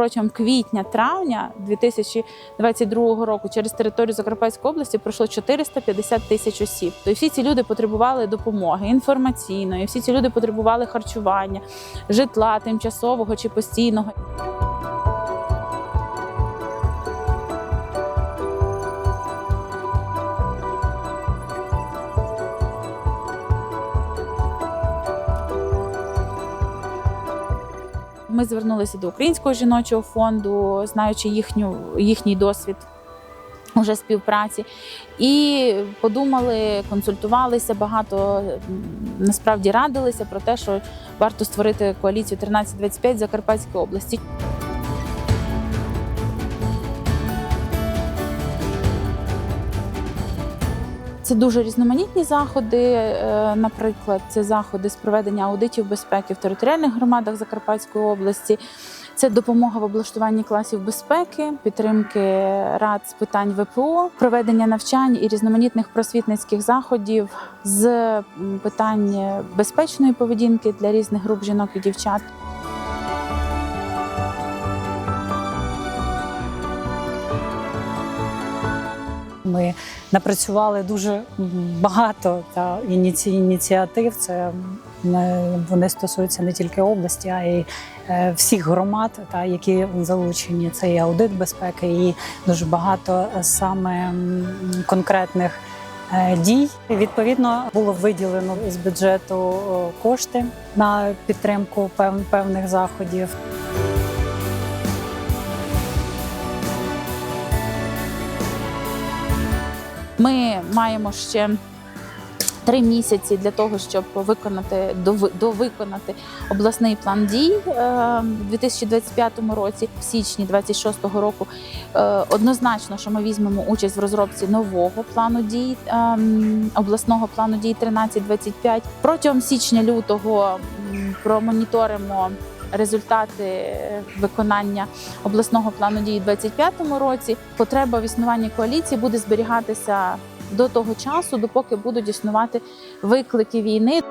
протягом квітня-травня 2022 року через територію Закарпатської області пройшло 450 тисяч осіб. То всі ці люди потребували допомоги інформаційної, всі ці люди потребували харчування, житла тимчасового чи постійного. Ми звернулися до Українського жіночого фонду, знаючи їхню, їхній досвід уже співпраці, і подумали, консультувалися багато, насправді радилися про те, що варто створити коаліцію 1325 Закарпатської області. Це дуже різноманітні заходи. е, Наприклад, це заходи з проведення аудитів безпеки в територіальних громадах Закарпатської області. Це допомога в облаштуванні класів безпеки, підтримки рад з питань ВПО, проведення навчань і різноманітних просвітницьких заходів з питань безпечної поведінки для різних груп жінок і дівчат. Ми напрацювали дуже багато та ініці- ініціатив. Це вони стосуються не тільки області, а й е, всіх громад, та які залучені. Це і аудит безпеки, і дуже багато е, саме конкретних. е, Дій відповідно було виділено з бюджету кошти на підтримку певних заходів. Ми маємо ще три місяці для того, щоб виконати дови- довиконати обласний план дій е, в 2025 році, в січні 26 року. Е, Однозначно, що ми візьмемо участь в розробці нового плану дій ем, обласного плану дій 1325. Протягом січня-лютого промоніторимо. Результати виконання обласного плану дії у 2025 році. Потреба в існуванні коаліції буде зберігатися до того часу, допоки будуть існувати виклики війни.